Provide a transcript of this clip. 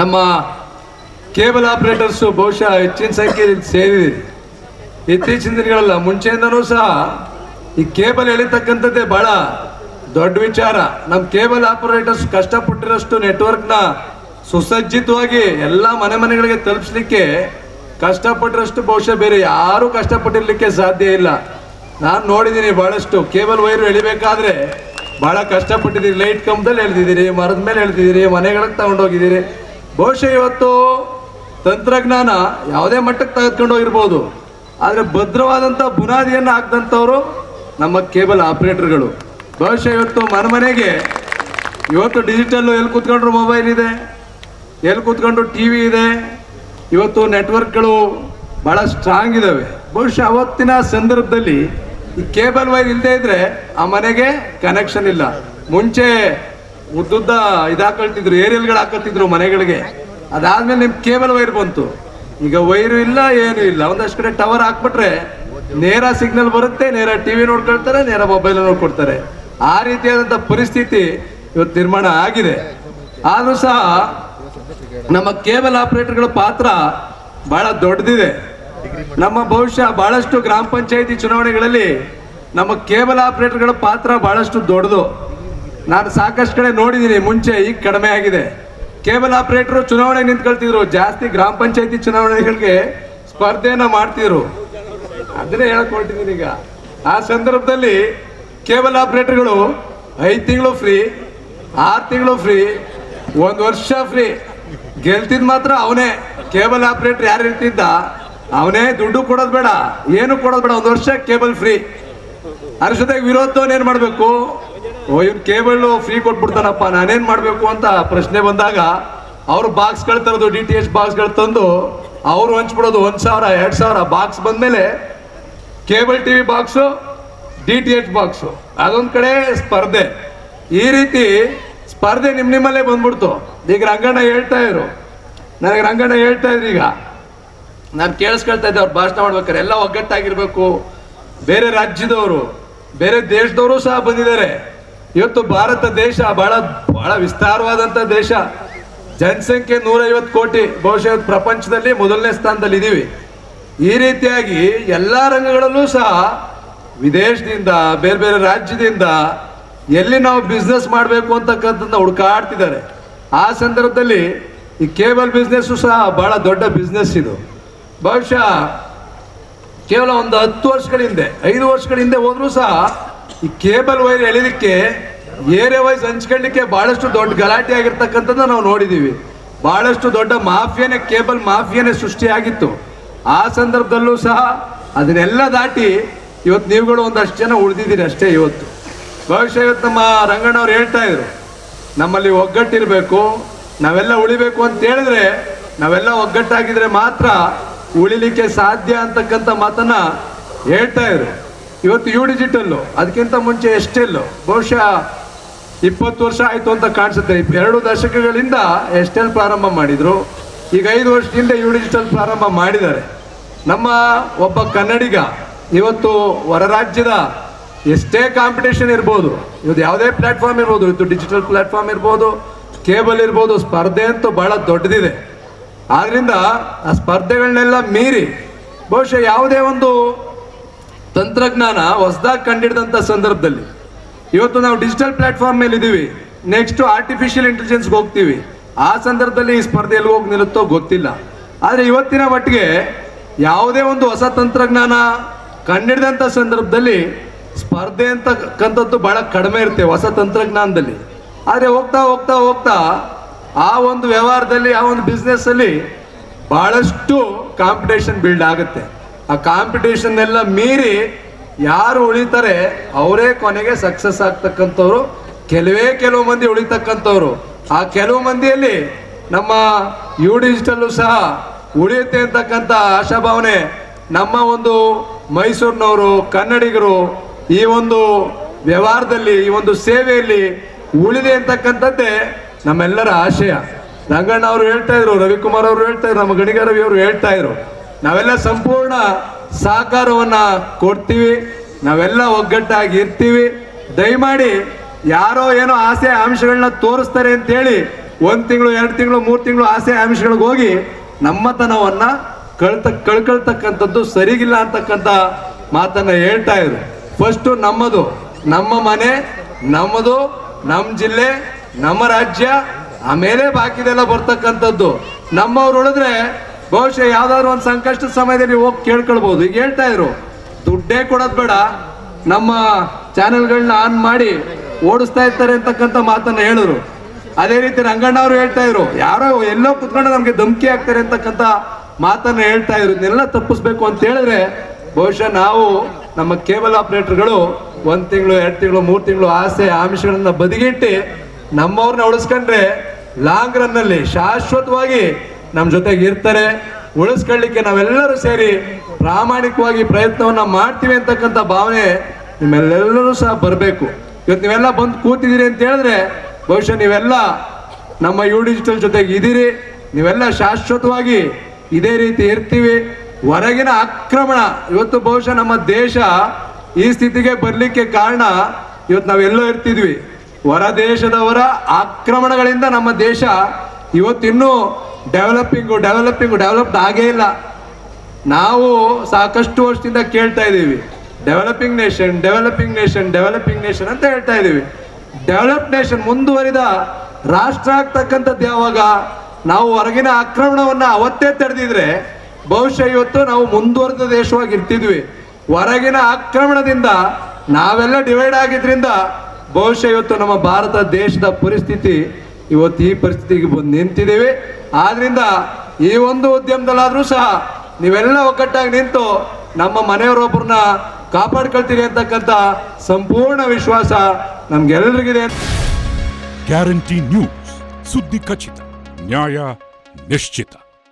ನಮ್ಮ cable operators ಬಹುಶಃ ಹೆಚ್ಚಿನ ಸಂಖ್ಯೆಯಲ್ಲಿ ಸೇರಿದೆ. ಇತ್ತೀಚಿನ ದಿನಗಳಲ್ಲ ಮುಂಚೆಯಿಂದನೂ ಸಹ ಈ ಕೇಬಲ್ ಎಳಿತಕ್ಕಂಥದ್ದೇ ಬಹಳ ದೊಡ್ಡ ವಿಚಾರ. ನಮ್ಮ ಕೇಬಲ್ ಆಪರೇಟರ್ಸ್ ಕಷ್ಟಪಟ್ಟಿರೋಷ್ಟು ನೆಟ್ವರ್ಕ್ನ ಸುಸಜ್ಜಿತವಾಗಿ ಎಲ್ಲ ಮನೆ ಮನೆಗಳಿಗೆ ತಲುಪಿಸ್ಲಿಕ್ಕೆ ಕಷ್ಟಪಟ್ಟಿರೋಷ್ಟು ಬಹುಶಃ ಬೇರೆ ಯಾರೂ ಕಷ್ಟಪಟ್ಟಿರಲಿಕ್ಕೆ ಸಾಧ್ಯ ಇಲ್ಲ. ನಾನು ನೋಡಿದ್ದೀನಿ ಬಹಳಷ್ಟು ಕೇಬಲ್ ವೈರು ಎಳಿಬೇಕಾದ್ರೆ ಬಹಳ ಕಷ್ಟಪಟ್ಟಿದ್ದೀರಿ ಲೈಟ್ ಕಂಬದಲ್ಲಿ ಎಳ್ದಿದ್ದೀರಿ ಮರದ ಮೇಲೆ ಎಳ್ದಿದ್ದೀರಿ ಮನೆಗಳಿಗೆ ತಗೊಂಡೋಗಿದ್ದೀರಿ ಬಹುಶಃ ಇವತ್ತು ತಂತ್ರಜ್ಞಾನ ಯಾವುದೇ ಮಟ್ಟಕ್ಕೆ ತೆಗೆದುಕೊಂಡು ಹೋಗಿರ್ಬೋದು. ಆದರೆ ಭದ್ರವಾದಂಥ ಬುನಾದಿಯನ್ನು ಹಾಕಿದಂಥವ್ರು ನಮ್ಮ ಕೇಬಲ್ ಆಪರೇಟರ್ಗಳು. ಬಹುಶಃ ಇವತ್ತು ಮನೆ ಮನೆಗೆ ಇವತ್ತು ಡಿಜಿಟಲ್ಲು ಎಲ್ಲಿ ಕೂತ್ಕೊಂಡ್ರು ಮೊಬೈಲ್ ಇದೆ, ಎಲ್ಲಿ ಕೂತ್ಕೊಂಡ್ರು ಟಿ ವಿ ಇದೆ, ಇವತ್ತು ನೆಟ್ವರ್ಕ್ಗಳು ಭಾಳ ಸ್ಟ್ರಾಂಗ್ ಇದ್ದಾವೆ ಬಹುಶಃ ಅವತ್ತಿನ ಸಂದರ್ಭದಲ್ಲಿ ಈ ಕೇಬಲ್ ವೈರ್ ಇಲ್ಲದೆ ಇದ್ದರೆ ಆ ಮನೆಗೆ ಕನೆಕ್ಷನ್ ಇಲ್ಲ. ಮುಂಚೆ ಉದ್ದುದ್ದ ಇದು ಏರಿಯಲ್ಗಳು ಹಾಕೊಳ್ತಿದ್ರು ಮನೆಗಳಿಗೆ. ಅದಾದ್ಮೇಲೆ ನಿಮ್ ಕೇಬಲ್ ವೈರ್ ಬಂತು. ಈಗ ವೈರು ಇಲ್ಲ, ಏನು ಇಲ್ಲ. ಒಂದಷ್ಟು ಕಡೆ ಟವರ್ ಹಾಕ್ಬಿಟ್ರೆ ನೇರ ಸಿಗ್ನಲ್ ಬರುತ್ತೆ, ನೇರ ಟಿವಿ ನೋಡ್ಕೊಳ್ತಾರೆ, ನೇರ ಮೊಬೈಲ್ ನೋಡ್ಕೊಡ್ತಾರೆ. ಆ ರೀತಿಯಾದಂಥ ಪರಿಸ್ಥಿತಿ ಇವತ್ತು ನಿರ್ಮಾಣ ಆಗಿದೆ. ಆದ್ರೂ ಸಹ ನಮ್ಮ ಕೇಬಲ್ ಆಪರೇಟರ್ಗಳ ಪಾತ್ರ ಬಹಳ ದೊಡ್ಡದಿದೆ. ನಮ್ಮ ಭವಿಷ್ಯ ಬಹಳಷ್ಟು ಗ್ರಾಮ ಪಂಚಾಯತಿ ಚುನಾವಣೆಗಳಲ್ಲಿ ನಮ್ಮ ಕೇಬಲ್ ಆಪರೇಟರ್ಗಳ ಪಾತ್ರ ಬಹಳಷ್ಟು ದೊಡ್ಡದು. ನಾನು ಸಾಕಷ್ಟು ಕಡೆ ನೋಡಿದ್ದೀನಿ ಮುಂಚೆ ಈಗ ಕಡಿಮೆ ಆಗಿದೆ. ಕೇಬಲ್ ಆಪರೇಟರ್ ಚುನಾವಣೆ ನಿಂತ್ಕೊಳ್ತಿದ್ರು, ಜಾಸ್ತಿ ಗ್ರಾಮ ಪಂಚಾಯತಿ ಚುನಾವಣೆಗಳಿಗೆ ಸ್ಪರ್ಧೆಯನ್ನು ಮಾಡ್ತಿದ್ರು. ಅದನ್ನೇ ಹೇಳಕ್ ಹೊರಟಿದ್ದೀನಿ ಈಗ. ಆ ಸಂದರ್ಭದಲ್ಲಿ ಕೇಬಲ್ ಆಪರೇಟರ್ಗಳು ಐದು ತಿಂಗಳು ಫ್ರೀ, ಆರು ತಿಂಗಳು ಫ್ರೀ, ಒಂದು ವರ್ಷ ಫ್ರೀ. ಗೆಲ್ತಿದ್ ಮಾತ್ರ ಅವನೇ. ಕೇಬಲ್ ಆಪರೇಟರ್ ಯಾರು ಇರ್ತಿದ್ದ? ಅವನೇ ದುಡ್ಡು ಕೊಡೋದು ಬೇಡ. ಏನು ಕೊಡೋದು ಬೇಡ? ಒಂದು ವರ್ಷ ಕೇಬಲ್ ಫ್ರೀ. ಅದ್ರ ಜೊತೆಗೆ ವಿರೋಧವನ್ನು ಏನು ಮಾಡ್ಬೇಕು? ಓ, ಇವ್ನು ಕೇಬಲ್ ಫ್ರೀ ಕೊಟ್ಬಿಡ್ತಾನಪ್ಪ, ನಾನೇನ್ ಮಾಡ್ಬೇಕು ಅಂತ ಪ್ರಶ್ನೆ ಬಂದಾಗ ಅವ್ರು ಬಾಕ್ಸ್ಗಳು ತರೋದು ಡಿ ಟಿ ಎಚ್ ಬಾಕ್ಸ್ಗಳು ತಂದು ಅವ್ರು ಹಂಚ್ಬಿಡೋದು ಒಂದ್ ಸಾವಿರ, ಎರಡ್ ಸಾವಿರ ಬಾಕ್ಸ್ ಬಂದ್ಮೇಲೆ cable TV box D T H box. ಅದೊಂದ್ ಕಡೆ ಸ್ಪರ್ಧೆ. ಈ ರೀತಿ ಸ್ಪರ್ಧೆ ನಿಮ್ ನಿಮ್ಮಲ್ಲೇ ಬಂದ್ಬಿಡ್ತು. ಈಗ ರಂಗಣ್ಣ ಹೇಳ್ತಾ ಇದ್ರು. ನನಗೆ ರಂಗಣ್ಣ ಹೇಳ್ತಾ ಇದ್ರು ಈಗ. ನಾನು ಕೇಳಿಸ್ಕೊಳ್ತಾ ಇದ್ದೆ, ಅವ್ರು ಭಾಷಣ ಮಾಡ್ಬೇಕಾರೆ. ಎಲ್ಲ ಒಗ್ಗಟ್ಟಾಗಿರ್ಬೇಕು. ಬೇರೆ ರಾಜ್ಯದವರು, ಬೇರೆ ದೇಶದವರು ಸಹ ಬಂದಿದ್ದಾರೆ. ಇವತ್ತು ಭಾರತ ದೇಶ ಬಹಳ ಬಹಳ ವಿಸ್ತಾರವಾದಂಥ ದೇಶ. ಜನಸಂಖ್ಯೆ ನೂರೈವತ್ತು ಕೋಟಿ, ಬಹುಶಃ ಪ್ರಪಂಚದಲ್ಲಿ ಮೊದಲನೇ ಸ್ಥಾನದಲ್ಲಿ ಇದೀವಿ. ಈ ರೀತಿಯಾಗಿ ಎಲ್ಲ ರಂಗಗಳಲ್ಲೂ ಸಹ ವಿದೇಶದಿಂದ, ಬೇರೆ ಬೇರೆ ರಾಜ್ಯದಿಂದ ಎಲ್ಲಿ ನಾವು ಬಿಸ್ನೆಸ್ ಮಾಡಬೇಕು ಅಂತಕ್ಕಂಥದ್ದನ್ನ ಹುಡುಕಾಡ್ತಿದ್ದಾರೆ. ಆ ಸಂದರ್ಭದಲ್ಲಿ ಈ ಕೇಬಲ್ ಬಿಸ್ನೆಸ್ಸು ಸಹ ಬಹಳ ದೊಡ್ಡ ಬಿಸ್ನೆಸ್ ಇದು. ಬಹುಶಃ ಕೇವಲ ಒಂದು ಹತ್ತು ವರ್ಷಗಳ ಹಿಂದೆ ಐದು ವರ್ಷಗಳ ಹಿಂದೆ ಹೋದ್ರೂ ಸಹ ಈ ಕೇಬಲ್ ವೈರ್ ಎಳಿಲಿಕ್ಕೆ ಏರಿಯಾ ವೈಸ್ ಹಂಚ್ಕೊಳ್ಳಿಕ್ಕೆ ಬಹಳಷ್ಟು ದೊಡ್ಡ ಗಲಾಟೆ ಆಗಿರ್ತಕ್ಕಂಥದ್ದು ನಾವು ನೋಡಿದ್ದೀವಿ ಬಹಳಷ್ಟು ದೊಡ್ಡ ಮಾಫಿಯಾನೇ ಕೇಬಲ್ ಮಾಫಿಯಾನೇ ಸೃಷ್ಟಿಯಾಗಿತ್ತು. ಆ ಸಂದರ್ಭದಲ್ಲೂ ಸಹ ಅದನ್ನೆಲ್ಲ ದಾಟಿ ಇವತ್ತು ನೀವುಗಳು ಒಂದಷ್ಟು ಜನ ಉಳಿದಿದ್ದೀರಿ ಅಷ್ಟೇ ಇವತ್ತು. ಬಹುಶಃ ಇವತ್ತು ನಮ್ಮ ರಂಗಣ್ಣವ್ರು ಹೇಳ್ತಾ ಇದ್ರು, ನಮ್ಮಲ್ಲಿ ಒಗ್ಗಟ್ಟಿರಬೇಕು, ನಾವೆಲ್ಲ ಉಳಿಬೇಕು ಅಂತ ಹೇಳಿದ್ರೆ ನಾವೆಲ್ಲ ಒಗ್ಗಟ್ಟಾಗಿದ್ರೆ ಮಾತ್ರ ಉಳಿಲಿಕ್ಕೆ ಸಾಧ್ಯ ಅಂತಕ್ಕಂಥ ಮಾತನ್ನ ಹೇಳ್ತಾ ಇದ್ರು. ಇವತ್ತು ಯು ಡಿಜಿಟಲ್ಲು, ಅದಕ್ಕಿಂತ ಮುಂಚೆ ಎಷ್ಟೆಲ್ಲು? ಬಹುಶಃ ಇಪ್ಪತ್ತು ವರ್ಷ ಆಯಿತು ಅಂತ ಕಾಣಿಸುತ್ತೆ. ಎರಡು ದಶಕಗಳಿಂದ ಎಷ್ಟೆಲ್ ಪ್ರಾರಂಭ ಮಾಡಿದರು? ಈಗ ಐದು ವರ್ಷದಿಂದ ಯು ಡಿಜಿಟಲ್ ಪ್ರಾರಂಭ ಮಾಡಿದ್ದಾರೆ. ನಮ್ಮ ಒಬ್ಬ ಕನ್ನಡಿಗ, ಇವತ್ತು ಹೊರ ರಾಜ್ಯದ ಎಷ್ಟೇ ಕಾಂಪಿಟೇಷನ್ ಇರ್ಬೋದು, ಇವತ್ತು ಯಾವುದೇ ಪ್ಲಾಟ್ಫಾರ್ಮ್ ಇರ್ಬೋದು, ಇವತ್ತು ಡಿಜಿಟಲ್ ಪ್ಲಾಟ್ಫಾರ್ಮ್ ಇರ್ಬೋದು ಕೇಬಲ್ ಇರ್ಬೋದು, ಸ್ಪರ್ಧೆ ಅಂತೂ ಭಾಳ ದೊಡ್ಡದಿದೆ. ಆದ್ದರಿಂದ ಆ ಸ್ಪರ್ಧೆಗಳನ್ನೆಲ್ಲ ಮೀರಿ, ಬಹುಶಃ ಯಾವುದೇ ಒಂದು ತಂತ್ರಜ್ಞಾನ ಹೊಸದಾಗಿ ಕಂಡಿಡಿದಂಥ ಸಂದರ್ಭದಲ್ಲಿ. ಇವತ್ತು ನಾವು ಡಿಜಿಟಲ್ ಪ್ಲಾಟ್ಫಾರ್ಮ್ ಮೇಲೆ ಇದ್ದೀವಿ ನೆಕ್ಸ್ಟ್ ಆರ್ಟಿಫಿಷಿಯಲ್ ಇಂಟೆಲಿಜೆನ್ಸ್ಗೆ ಹೋಗ್ತೀವಿ. ಆ ಸಂದರ್ಭದಲ್ಲಿ ಈ ಸ್ಪರ್ಧೆ ಎಲ್ಲಿ ಹೋಗಿ ನಿಲ್ಲುತ್ತೋ ಗೊತ್ತಿಲ್ಲ. ಆದರೆ ಇವತ್ತಿನ ಮಟ್ಟಿಗೆ ಯಾವುದೇ ಒಂದು ಹೊಸ ತಂತ್ರಜ್ಞಾನ ಕಂಡಿಡಿದಂಥ ಸಂದರ್ಭದಲ್ಲಿ ಸ್ಪರ್ಧೆ ಅಂತಕ್ಕಂಥದ್ದು ಬಹಳ ಕಡಿಮೆ ಇರುತ್ತೆ ಹೊಸ ತಂತ್ರಜ್ಞಾನದಲ್ಲಿ. ಆದರೆ ಹೋಗ್ತಾ ಹೋಗ್ತಾ ಹೋಗ್ತಾ ಆ ಒಂದು ವ್ಯವಹಾರದಲ್ಲಿ, ಆ ಒಂದು ಅಲ್ಲಿ ಬಹಳಷ್ಟು ಕಾಂಪಿಟೇಷನ್ ಬಿಲ್ಡ್ ಆಗುತ್ತೆ. ಆ ಕಾಂಪಿಟೇಷನ್ ಎಲ್ಲ ಮೀರಿ ಯಾರು ಉಳಿತಾರೆ, ಅವರೇ ಕೊನೆಗೆ ಸಕ್ಸಸ್ ಆಗ್ತಕ್ಕಂಥವ್ರು. ಕೆಲವೇ ಕೆಲವು ಮಂದಿ ಉಳಿತಕ್ಕಂಥವ್ರು. ಆ ಕೆಲವು ಮಂದಿಯಲ್ಲಿ ನಮ್ಮ ಯು ಡಿಜಿಟಲ್ ಸಹ ಉಳಿಯುತ್ತೆ ಅಂತಕ್ಕಂಥ ಆಶಾಭಾವನೆ ನಮ್ಮ ಒಂದು ಮೈಸೂರಿನವರು, ಕನ್ನಡಿಗರು ಈ ಒಂದು ವ್ಯವಹಾರದಲ್ಲಿ, ಈ ಒಂದು ಸೇವೆಯಲ್ಲಿ ಉಳಿದೆ ಅಂತಕ್ಕಂಥದ್ದೇ ನಮ್ಮೆಲ್ಲರ ಆಶಯ. ರಂಗಣ್ಣ ಅವರು ಹೇಳ್ತಾ ಇದ್ರು, ರವಿಕುಮಾರ್ ಅವರು ಹೇಳ್ತಾ ಇದ್ರು, ನಮ್ಮ ಗಣಿಗ ರವಿ ಅವರು ಹೇಳ್ತಾ ಇದ್ರು. ನಾವೆಲ್ಲ ಸಂಪೂರ್ಣ ಸಹಕಾರವನ್ನ ಕೊಡ್ತೀವಿ. ನಾವೆಲ್ಲ ಒಗ್ಗಟ್ಟಾಗಿ ಇರ್ತೀವಿ. ದಯಮಾಡಿ ಯಾರೋ ಏನೋ ಆಸೆ ಅಂಶಗಳನ್ನ ತೋರಿಸ್ತಾರೆ ಅಂತೇಳಿ ಒಂದು ತಿಂಗಳು, ಎರಡು ತಿಂಗಳು, ಮೂರು ತಿಂಗಳು ಆಸೆ ಆಮಿಷಗಳಿಗೆ ಹೋಗಿ ನಮ್ಮತನವನ್ನ ಕಳ್ತ, ಕಳ್ಕೊಳ್ತಕ್ಕಂಥದ್ದು ಸರಿಗಿಲ್ಲ ಅಂತಕ್ಕಂಥ ಮಾತನ್ನು ಹೇಳ್ತಾ ಇದ್ರು. ಫಸ್ಟು ನಮ್ಮದು, ನಮ್ಮ ಮನೆ, ನಮ್ಮದು ನಮ್ಮ ಜಿಲ್ಲೆ, ನಮ್ಮ ರಾಜ್ಯ, ಆಮೇಲೆ ಬಾಕಿದೆಲ್ಲ ಬರ್ತಕ್ಕಂಥದ್ದು. ನಮ್ಮವ್ರು ಉಳಿದ್ರೆ ಬಹುಶಃ ಯಾವ್ದಾದ್ರು ಒಂದು ಸಂಕಷ್ಟದ ಸಮಯದಲ್ಲಿ ಹೋಗಿ ಕೇಳ್ಕೊಳ್ಬಹುದು ಈಗ ಹೇಳ್ತಾ ಇದ್ರು, ದುಡ್ಡೇ ಕೊಡೋದು ಬೇಡ, ನಮ್ಮ ಚಾನೆಲ್ಗಳನ್ನ ಆನ್ ಮಾಡಿ ಓಡಿಸ್ತಾ ಇರ್ತಾರೆ ಅಂತಕ್ಕಂಥ ಮಾತನ್ನ ಹೇಳಿದ್ರು. ಅದೇ ರೀತಿ ರಂಗಣ್ಣ ಅವರು ಹೇಳ್ತಾ ಇದ್ರು, ಯಾರೋ ಎಲ್ಲೋ ಕುತ್ಕೊಂಡು ನಮ್ಗೆ ಧಮಕಿ ಆಗ್ತಾರೆ ಅಂತಕ್ಕಂಥ ಮಾತನ್ನ ಹೇಳ್ತಾ ಇದ್ರು. ಇದನ್ನೆಲ್ಲ ತಪ್ಪಿಸ್ಬೇಕು ಅಂತ ಹೇಳಿದ್ರೆ ಬಹುಶಃ ನಾವು ನಮ್ಮ ಕೇಬಲ್ ಆಪರೇಟರ್ಗಳು ಒಂದ್ ತಿಂಗಳು, ಎರಡು ತಿಂಗಳು, ಮೂರು ತಿಂಗಳು ಆಸೆ ಆಮಿಷಗಳನ್ನ ಬದಿಗಿಟ್ಟು ನಮ್ಮವ್ರನ್ನ ಉಳಿಸ್ಕೊಂಡ್ರೆ ಲಾಂಗ್ ರನ್ ಅಲ್ಲಿ ಶಾಶ್ವತವಾಗಿ ನಮ್ಮ ಜೊತೆಗೆ ಇರ್ತಾರೆ. ಉಳಿಸ್ಕೊಳ್ಳಿಕ್ಕೆ ನಾವೆಲ್ಲರೂ ಸೇರಿ ಪ್ರಾಮಾಣಿಕವಾಗಿ ಪ್ರಯತ್ನವನ್ನು ಮಾಡ್ತೀವಿ ಅಂತಕ್ಕಂಥ ಭಾವನೆ ನಿಮ್ಮೆಲ್ಲರೂ ಸಹ ಬರಬೇಕು. ಇವತ್ತು ನೀವೆಲ್ಲ ಬಂದು ಕೂತಿದ್ದೀರಿ ಅಂತ ಹೇಳಿದ್ರೆ ಬಹುಶಃ ನೀವೆಲ್ಲ ನಮ್ಮ ಯು ಡಿಜಿಟಲ್ ಜೊತೆಗೆ ಇದ್ದೀರಿ. ನೀವೆಲ್ಲ ಶಾಶ್ವತವಾಗಿ ಇದೇ ರೀತಿ ಇರ್ತೀವಿ. ಹೊರಗಿನ ಆಕ್ರಮಣ, ಇವತ್ತು ಬಹುಶಃ ನಮ್ಮ ದೇಶ ಈ ಸ್ಥಿತಿಗೆ ಬರಲಿಕ್ಕೆ ಕಾರಣ ಇವತ್ತು ನಾವೆಲ್ಲೋ ಇರ್ತಿದ್ವಿ. ಹೊರ ದೇಶದವರ ಆಕ್ರಮಣಗಳಿಂದ ನಮ್ಮ ದೇಶ ಇವತ್ತಿನ್ನೂ ಡೆವಲಪಿಂಗು ಡೆವಲಪಿಂಗು ಡೆವಲಪ್ಡ್ ಆಗೇ ಇಲ್ಲ. ನಾವು ಸಾಕಷ್ಟು ವರ್ಷದಿಂದ ಕೇಳ್ತಾ ಇದ್ದೀವಿ. Developing nation developing nation developing nation ಅಂತ ಹೇಳ್ತಾ ಇದ್ದೀವಿ. ಡೆವಲಪ್ ನೇಷನ್ ಮುಂದುವರಿದ ರಾಷ್ಟ್ರ ಆಗ್ತಕ್ಕಂಥದ್ದು ಯಾವಾಗ? ನಾವು ಹೊರಗಿನ ಆಕ್ರಮಣವನ್ನು ಅವತ್ತೇ ತಡೆದಿದ್ರೆ ಬಹುಶಃ ಇವತ್ತು ನಾವು ಮುಂದುವರೆದ ದೇಶವಾಗಿ ಇರ್ತಿದ್ವಿ. ಹೊರಗಿನ ಆಕ್ರಮಣದಿಂದ ನಾವೆಲ್ಲ ಡಿವೈಡ್ ಆಗಿದ್ರಿಂದ, ಬಹುಶಃ ಇವತ್ತು ನಮ್ಮ ಭಾರತ ದೇಶದ ಪರಿಸ್ಥಿತಿ ಇವತ್ತು ಈ ಪರಿಸ್ಥಿತಿಗೆ ಬಂದು ನಿಂತಿದ್ದೀವಿ ಆದ್ರಿಂದ ಈ ಒಂದು ಉದ್ಯಮದಲ್ಲಾದರೂ ಸಹ ನೀವೆಲ್ಲ ಒಗ್ಗಟ್ಟಾಗಿ ನಿಂತು ನಮ್ಮ ಮನೆಯವರೊಬ್ಬರನ್ನ ಕಾಪಾಡ್ಕೊಳ್ತೀರಿ ಅಂತಕ್ಕಂಥ ಸಂಪೂರ್ಣ ವಿಶ್ವಾಸ ನಮ್ಗೆಲ್ಲರಿಗಿದೆ ಗ್ಯಾರಂಟಿ ನ್ಯೂಸ್ ಸುದ್ದಿ ಖಚಿತ ನ್ಯಾಯ ನಿಶ್ಚಿತ